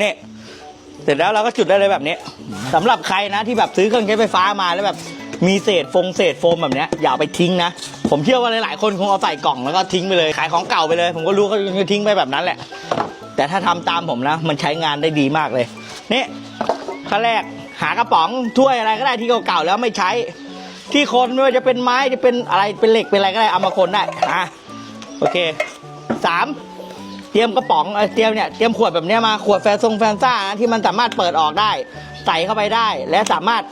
นี่เสร็จแล้วเราก็จุดได้เลยแบบนี้สำหรับใครนะที่แบบซื้อเครื่องใช้ไฟฟ้ามาแล้วแบบมีเศษฟงเศษโฟมแบบเนี้ยอย่าเอาไปทิ้งนะ ผมเชื่อว่าหลายๆคนคงเอาใส่กล่องแล้วก็ทิ้งไปเลยขายของเก่าไปเลย ผมก็รู้เขาจะทิ้งไปแบบนั้นแหละ แต่ถ้าทำตามผมนะ มันใช้งานได้ดีมากเลยนี่ขั้นแรกหากระป๋องถ้วยอะไรก็ได้ที่เก่าๆแล้วไม่ใช้ ที่คนไม่ว่าจะเป็นไม้จะเป็นอะไรเป็นเหล็กเป็นอะไรก็ได้เอามาคนได้อะโอเคสาม เตรียมกระป๋องเอ่อเตรียมเนี่ยเตรียมขวดแบบเนี้ยมาขวดแฟซงแฟนซ่านะที่มันสามารถเปิดออกได้ ใส่เข้าไปได้ และสามารถ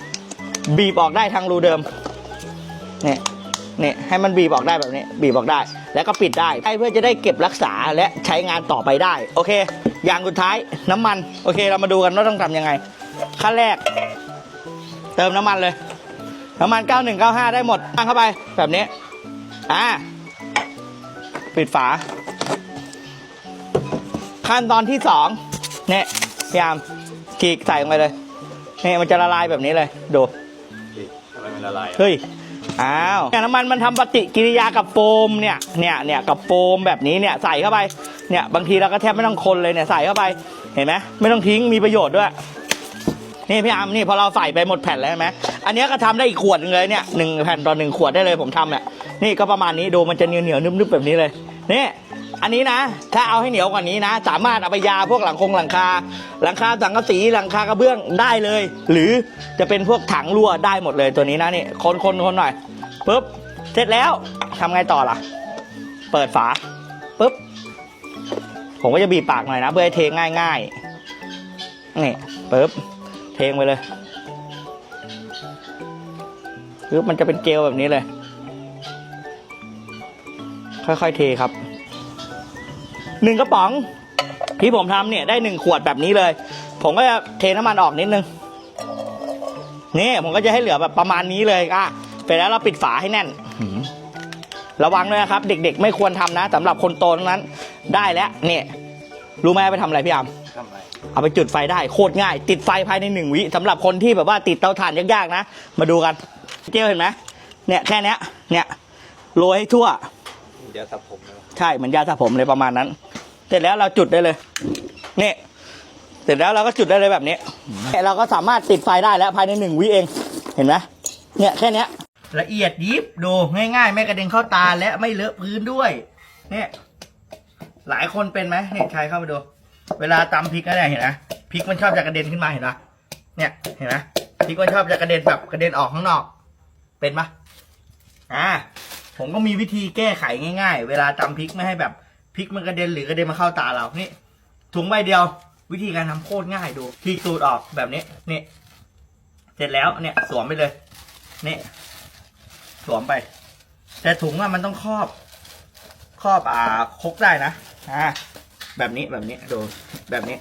บีบออกได้ทางรูเดิมเนี่ยเนี่ยให้มันบีบออกได้แบบนี้บีบออกได้ แล้วก็ปิดได้ให้เพื่อจะได้เก็บรักษาและใช้งานต่อไปได้ โอเค อย่างสุดท้ายน้ำมัน โอเค เรามาดูกันว่าต้องทำยังไง ขั้นแรก เติมน้ำมันเลย น้ำมัน 9195 ได้หมดตั้งเข้าไปแบบนี้ อ่า ปิดฝา ขั้นตอนที่สองเนี่ยพยายามฉีกใส่ลงไปเลยเนี่ยมันจะละลายแบบนี้เลยดูทำไมมันละลายเฮ้ยอ้าวเนี่ยน้ำมันมันทำปฏิกิริยากับโฟมเนี่ยเนี่ยเนี่ยกับโฟมแบบนี้เนี่ยใส่เข้าไปเนี่ยบางทีเราก็แทบไม่ต้องคนเลยเนี่ยใส่เข้าไปเห็นไหมไม่ต้องทิ้งมีประโยชน์ด้วยนี่พี่อาร์มนี่พอเราใส่ไปหมดแผ่นแล้วใช่ไหมอันเนี้ยก็ทำได้อีกขวดหนึงเลยเนี่ยหนึ่งแผ่นต่อหนึ่งขวดได้เลยผมทำเนี่ยนี่ก็ประมาณนี้ดูมันจะเหนียวเหนียวๆนึบๆแบบนี้เลยนี่ อันนี้นะ ถ้าเอาให้เหนียวกว่านี้นะ สามารถเอาไปยาพวกหลังคงหลังคา หลังคาสังกะสีหลังคากระเบื้องได้เลย หรือจะเป็นพวกถังรั่วได้หมดเลยตัวนี้นะนี่คนคนคนหน่อยปุ๊บเสร็จแล้วทำไงต่อล่ะ เปิดฝาปุ๊บผมก็จะบีบปากหน่อยนะ เพื่อให้เทง่ายๆนี่ปุ๊บเทงไปเลยปุ๊บมันจะเป็นเจลแบบนี้เลย ค่อยๆเทครับ หนึ่งกระป๋องที่ผมทำเนี่ยได้หนึ่งขวดแบบนี้เลย ผมก็จะเทน้ำมันออกนิดนึงนี่ผมก็จะให้เหลือแบบประมาณนี้เลยอะเสร็จแล้วเราปิดฝาให้แน่นหืมระวังด้วยนะครับ เด็ก ๆ ไม่ควรทำนะสำหรับคนโตทั้งนั้น ได้แล้วเนี่ยรู้ไหมไปทำอะไรพี่อามทำไรเอาไปจุดไฟได้โคตรง่าย ติดไฟภายในหนึ่งวิสำหรับคนที่แบบว่าติดเตาถ่านยากๆนะ มาดูกันเจ้าเห็นไหมเนี่ยแค่เนี้ยเนี่ยโรยให้ทั่วเดี๋ ยวสับผมนะใช่เหมือนยาสระผมเลยประมาณนั้น เสร็จแล้วเราจุดได้เลยนี่เสร็จแล้วเราก็จุดได้เลยแบบนี้เนี่ยเราก็สามารถติดไฟได้แล้วภายในหนึ่งวิเองเห็นไหมเนี่ยแค่เนี้ยละเอียดยิบดูง่ายๆ ไม่กระเด็นเข้าตาและไม่เลอะพื้นด้วย เนี่ย หลายคนเป็นไหมเนี่ยชายเข้ามาดู เวลาตำพริกก็เนี่ยเห็นไหมพริกมันชอบจะกระเด็นขึ้นมาเห็นปะเนี่ยเห็นไหมพริกมันชอบจะกระเด็นแบบกระเด็นออกข้างนอก เป็นปะอ่า ผมก็มีวิธีแก้ไขง่าย ๆ เวลาตำพริกไม่ให้แบบพริกมันกระเด็นหรือกระเด็นมาเข้าตาเรานี่ถุงใบเดียว วิธีการทำโคตรง่ายดูทีสูตรออกแบบนี้นี่เสร็จแล้วเนี่ยสวมไปเลยนี่สวมไป แต่ถุงอะมันต้องครอบ ครอบอ่าคกได้นะอ่าแบบนี้แบบนี้ดูแบบนี้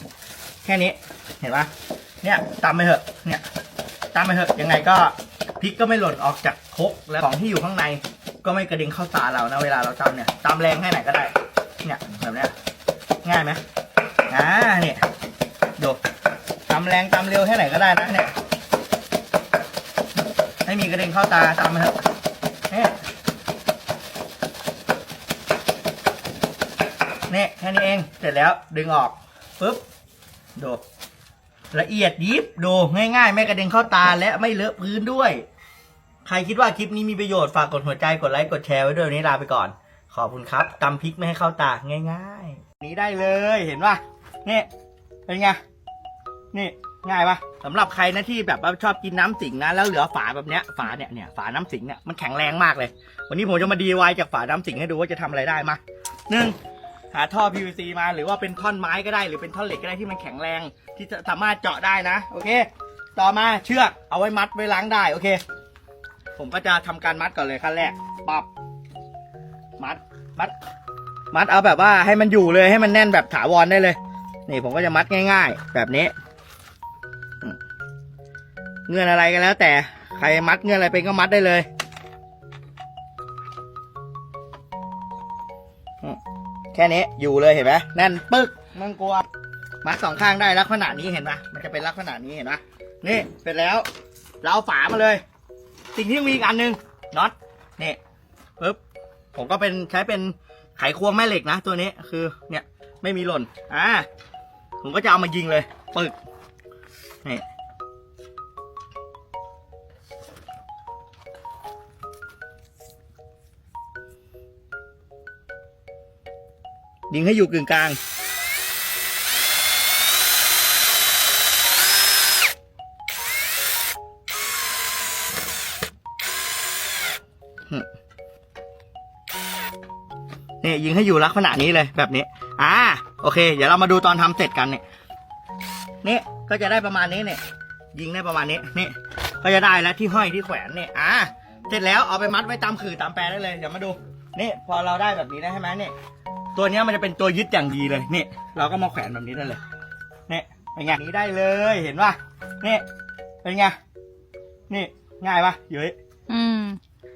แค่นี้เห็นปะเนี่ยตำไปเถอะ เนี่ยตำไปเถอะยังไงก็พริกก็ไม่หล่นออกจากคกแล้วของที่อยู่ข้างใน ก็ไม่กระเด็นเข้าตาเรานะเวลาเราตำเนี่ยตำแรงแค่ไหนก็ได้ เนี่ยแบบเนี้ยง่ายไหมอ่าเนี่ยดูตำแรงตำเร็วแค่ไหนก็ได้นะเนี่ยให้มีกระเด็นเข้าตาตำไปเถอะเนี่ยเนี่ยแค่นี้เองเสร็จแล้วดึงออกปุ๊บดูละเอียดยิบดูง่ายๆ ไม่กระเด็นเข้าตาและไม่เลอะพื้นด้วย ใครคิดว่าคลิปนี้มีประโยชน์ฝากกดหัวใจกดไลค์กดแชร์ไว้ด้วยวันนี้ลาไปก่อน ขอบคุณครับตำพริกไม่ให้เข้าตาง่ายๆ นี้ได้เลยเห็นป่ะนี่เป็นไงนี่ง่ายปะสำหรับใครนะที่แบบว่าชอบกินน้ำสิงนะแล้วเหลือฝาแบบเนี้ยฝาเนี่ยเนี่ยฝาน้ำสิงเนี่ยมันแข็งแรงมากเลย วันนี้ผมจะมาดีวายจากฝาน้ำสิงให้ดูว่าจะทำอะไรได้มาหนึ่งหาท่อ PVC มาหรือว่าเป็นท่อนไม้ก็ได้ หรือเป็นท่อนเหล็กก็ได้ที่มันแข็งแรงที่จะสามารถเจาะได้นะ โอเค ต่อมาเชือกเอาไว้มัดไว้ล้างได้โอเค ผมก็จะทำการมัดก่อนเลยขั้นแรกปับมัดมัด มัดเอาแบบว่าให้มันอยู่เลยให้มันแน่นแบบถาวรได้เลย นี่ผมก็จะมัดง่าย ๆ แบบนี้เงื่อนอะไรก็แล้ว แต่ใครมัดเงื่อนอะไรเป็นก็มัดได้เลยแค่นี้อยู่เลยเห็นไหมแน่นปึ๊กไมันกลัวมัดสองข้างได้ลักษณะนี้เห็นปะมันจะเป็นลักษณะนี้เห็นปะนี่เสร็จแล้ว เราเอาฝามาเลย สิ่งที่มีอีกอันหนึ่งน็อตนี่ปึ๊บผมก็เป็นใช้เป็นไขควงแม่เหล็กนะตัวนี้คือเนี่ยไม่มีหล่นอ่าผมก็จะเอามายิงเลยปึกนี่ยิงให้อยู่กึ่งกลาง นี่ยิงให้อยู่ลักษณะนี้เลยแบบนี้ อ่า โอเค เดี๋ยวเรามาดูตอนทำเสร็จกันเนี่ยนี่ก็จะได้ประมาณนี้เนี่ย ยิงได้ประมาณนี้นี่ก็จะได้แล้วที่ห้อยที่แขวนเนี่ยอ่าเสร็จแล้วเอาไปมัดไว้ตามขื่อตามแปรได้เลยเดี๋ยวมาดูนี่พอเราได้แบบนี้ได้ใช่ไหมเนี่ยตัวเนี้ยมันจะเป็นตัวยึดอย่างดีเลยนี่เราก็มาแขวนแบบนี้ได้เลยนี่เป็นไงนี้ได้เลยเห็นป่ะนี่เป็นไงนี่ง่ายป่ะเย้ยอืม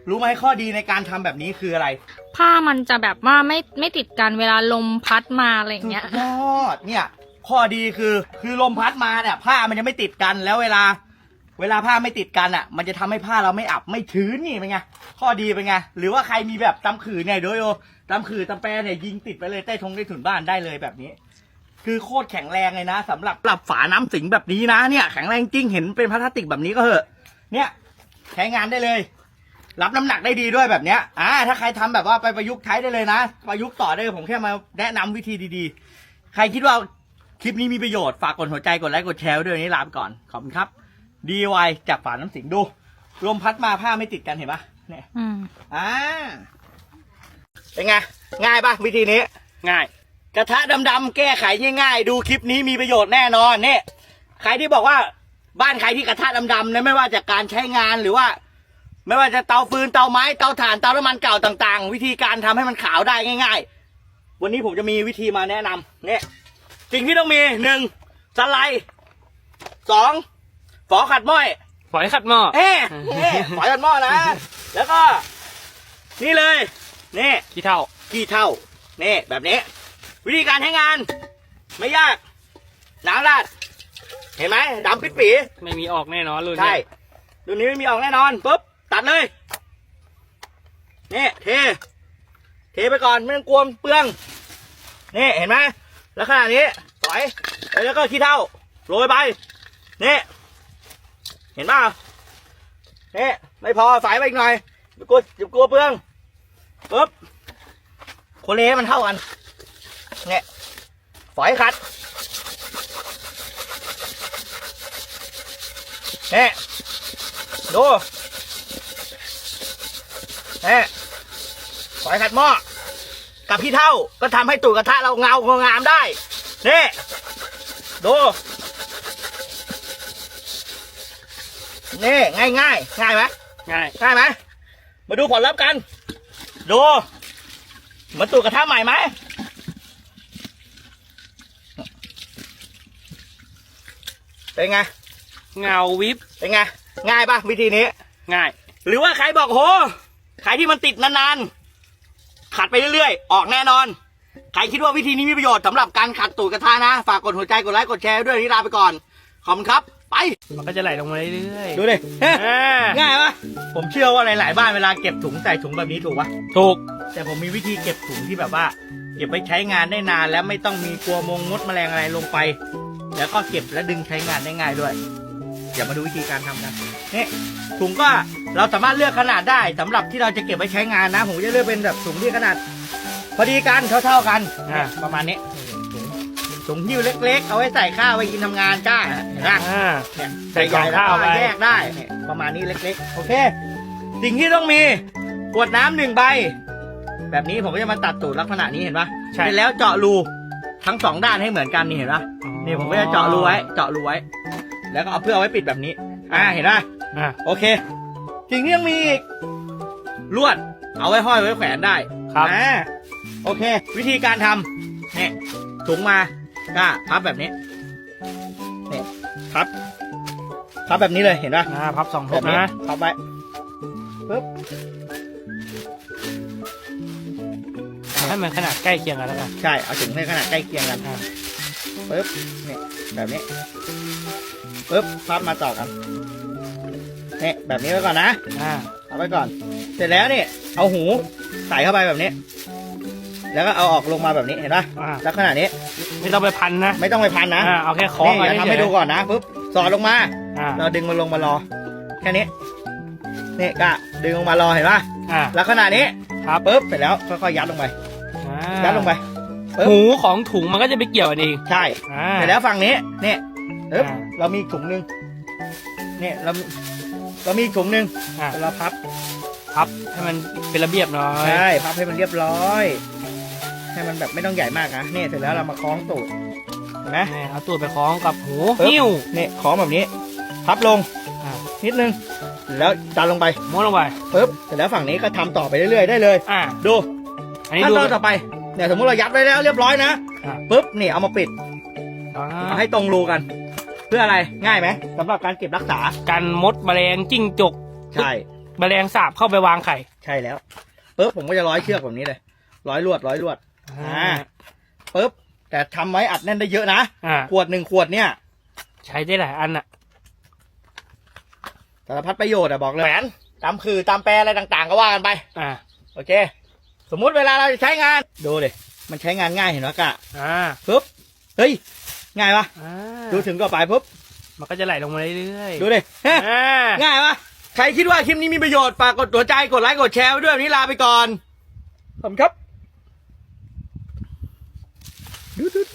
รู้ไหมข้อดีในการทำแบบนี้คืออะไรผ้ามันจะแบบว่าไม่ไม่ติดกันเวลาลมพัดมาอะไรอย่างเงี้ยสุดยอดเนี่ย ข้อดีคือคือลมพัดมาเนี่ยผ้ามันจะไม่ติดกันแล้วเวลา เวลาผ้าไม่ติดกันอะ มันจะทำให้ผ้าเราไม่อับไม่ชื้นนี่เป็นไงข้อดีเป็นไงหรือว่าใครมีแบบตำขื่อเนี่ยโดยโอตำขื่อตำแปรเนี่ยยิงติดไปเลยใต้ทงใต้ถุนบ้านได้เลยแบบนี้ คือโคตรแข็งแรงเลยนะสำหรับปรับฝาน้ำสิงแบบนี้นะเนี่ยแข็งแรงจริงเห็นเป็นพลาสติกแบบนี้ก็เหอะ เนี่ยใช้งานได้เลย รับน้ำหนักได้ดีด้วยแบบเนี้ยอ่าถ้าใครทำแบบว่าไปประยุกต์ใช้ได้เลยนะ ประยุกต์ต่อได้เลยผมแค่มาแนะนำวิธีดีๆ ใครคิดว่าคลิปนี้มีประโยชน์ ฝากกดหัวใจกดไลค์กดแชร์ไว้ด้วยวันนี้ลาไปก่อน ขอบคุณครับ DIY จากฝาน้ำสิงดูลมพัดมาผ้าไม่ติดกันเห็นปะเนี่ยอืมอ่าเป็นไง ง่ายปะวิธีนี้ ง่าย กระทะดำๆแก้ไขง่ายๆ ดูคลิปนี้มีประโยชน์แน่นอนเนี่ยใครที่บอกว่าบ้านใครที่กระทะดำๆเนี่ยไม่ว่าจากการใช้งานหรือว่า ไม่ว่าจะเตาฟืนเตาไม้เตาถ่านเตาน้ำมันเก่าต่าง ๆ วิธีการทำให้มันขาวได้ง่าย ๆ วันนี้ผมจะมีวิธีมาแนะนำเนี่ยสิ่งที่ต้องมีหนึ่งสไลด์สองฝอขัดม้อยฝอยขัดหม้อเอ๊ะเอ๊ะฝอยขัดหม้อนะ แล้วก็ นี่เลยนี่ขี้เท่าขี้เท่านี่แบบนี้ วิธีการใช้งาน ไม่ยากน้ำราดเห็นไหมดำปิดปีไม่มีออกแน่นอนรุ่นใช่นี้รุ่นนี้ไม่มีออกแน่นอนปุ๊บ ตัดเลยนี่เท เทไปก่อนไม่ต้องกลัวเปลืองนี่เห็นไหมแล้วขนาดนี้สอยแล้วก็ขี้เท่าโรยไปนี่เห็นป่ะนี่ไม่พอสายไปอีกหน่อยเดี๋ยวกลัวเดี๋ยวกลัวเปลืองปุ๊บโคเลมันเท่ากันเนี่ยฝอยขัดเนี่ยดู เนี่ยฝอยขัดหม้อกับพี่เท่าก็ทำให้ตูดกระทะเราเงางามได้นี่ดูนี่ง่ายง่ายๆง่ายไหมง่ายง่ายไหมมาดูผลลัพธ์กัน ดูเหมันตูดกระทะใหม่ไหมเป็นไงเงาวิบเป็นไงง่ายปะวิธีนี้ ง่าย หรือว่าใครบอกโห ใครที่มันติดนานๆขัดไปเรื่อยๆ ออกแน่นอน ใครคิดว่าวิธีนี้มีประโยชน์สำหรับการขัดตูดกระทะนะ ฝากกดหัวใจกดไลค์กดแชร์ด้วยวันนี่ลาไปก่อน ขอบคุณครับ ไป มันก็จะไหลลงมาเรื่อยๆดูดิเฮ้ยอ่าง่ายปะผมเชื่อว่าหลายๆบ้านเวลาเก็บถุงใส่ถุงแบบนี้ถูกปะถูก แต่ผมมีวิธีเก็บถุงที่แบบว่า เก็บไว้ใช้งานได้นาน แล้วไม่ต้องมีกลัวมงมดแมลงอะไรลงไป แล้วก็เก็บและดึงใช้งานได้ง่ายด้วย เดี๋ยวมาดูวิธีการทำกันนี่ถุงก็เราสามารถเลือกขนาดได้สำหรับที่เราจะเก็บไว้ใช้งานนะ ผมจะเลือกเป็นแบบถุงที่ขนาด พอดีกันเท่าๆกันอ่าประมาณนี้ถุงถุงหิ้วเล็ก ๆ เอาไว้ใส่ข้าวไว้กินทำงานจ้าเห็นปะอ่า เนี่ยใส่กล่องข้าวใหญ่ไว้ แยกได้เนี่ยประมาณนี้เล็กๆ โอเค สิ่งที่ต้องมีขวดน้ำหนึ่งใบ แบบนี้ผมก็จะมาตัดตูดลักษณะนี้เห็นปะใช่ เสร็จแล้วเจาะรูทั้งสองด้านให้เหมือนกันนี่เห็นปะ นี่ผมก็จะเจาะรูไว้ เจาะรูไว้ แล้วก็เอาเพื่อเอาไว้ปิดแบบนี้ อ่าเห็นปะอ่าโอเคสิ่งที่ยังมีอีกลวด เอาไว้ห้อยไว้แขวนได้ครับ อ่าโอเค วิธีการทำเนี่ยถุงมาก็พับแบบนี้เนี่ยพับพับแบบนี้เลยเห็นปะอ่าพับสองทแบบบนี้นะพับไว้ปึ๊บให้มันขนาดใกล้เคียงกันแล้วกัน ใช่เอาถึงในขนาดใกล้เคียงกัน อ่า ปึ๊บนี่แบบนี้ปึ๊บพับมาต่อกันนี่แบบนี้ไว้ก่อนนะอ่าเอาไว้ก่อน เสร็จแล้วนี่เอาหูใส่เข้าไปแบบนี้ แล้วก็เอาออกลงมาแบบนี้เห็นปะอ่า ลักษณะนี้ไม่ต้องไปพันนะไม่ต้องไปพันนะอ่าเอาแค่คล้องนี่ไว้เดี๋ยวทำเฉให้ยดูก่อนนะปุ๊บสอดลงมา อ่าเราดึงมันลงมารอ แค่นี้นี่กะดึงลงมารอเห็นปะอ่าแล้วขนาดนี้ครับปุ๊บเสร็จแล้วค่อยๆยัดลงไปอ่ายัดลงไป ปึ๊บหูของถุงมันก็จะไปเกี่ยวกันเองใช่อ่า เสร็จแล้วฝั่งนี้นี่ปึ๊บอ่า เรามีอีกถุงหนึ่งนี่เรามีเรามีอีกถุงหนึ่งอ่าเราพับพับให้มันเป็นระเบียบหน่อยใช่พับให้มันเรียบร้อย ให้มันแบบไม่ต้องใหญ่มากนะนี่เสร็จแล้วเรามาคล้องตูดเห็นไหม นี่เอาตัวไปคล้องกับหูปึ๊บ หิ้วนี่คล้องแบบนี้ พับลงอ่านิดนึงแล้วดันลงไปม้วนลงไปปึ๊บเสร็จแล้วฝั่งนี้ก็ทำต่อไปเรื่อยๆได้เลย อ่าดูอันนี้ขั้นดูตอนต่อไป เนี่ยสมมติเรายัดไว้แล้วเรียบร้อยนะอ่าปึ๊บนี่เอามาปิดอ่าเอาให้ตรงรูกัน เพื่ออะไรง่ายไหมสำหรับการเก็บรักษากันมดแมลงจิ้งจกใช่แมลงสาบเข้าไปวางไข่ใช่แล้วปึ๊บผมก็จะร้อยเชือกแบบนี้เลยร้อยลวดร้อยลวดอ่าปึ๊บแต่ทำไว้อัดแน่นได้เยอะนะอ่าขวดหนึ่งขวดเนี่ย ใช้ได้หลายอันอะสารพัดประโยชน์อะบอกเลยแหวนตามคือตามแปรอะไรต่าง ๆ ก็ว่ากันไป อ่า โอเค สมมุติเวลาเราจะใช้งานดูดิมันใช้งานง่ายเห็นไหมกะอ่าปึ๊บเฮ้ยง่ายปะอ่าดูถึงก็ไปปุ๊บมันก็จะไหลลงมาเรื่อยๆดูดิฮะอ่าง่ายปะใครคิดว่าคลิปนี้มีประโยชน์ฝากกดหัวใจกดไลค์กดแชร์ไว้ด้วยวันนี้ลาไปก่อนขอบคุณครับดูดูดู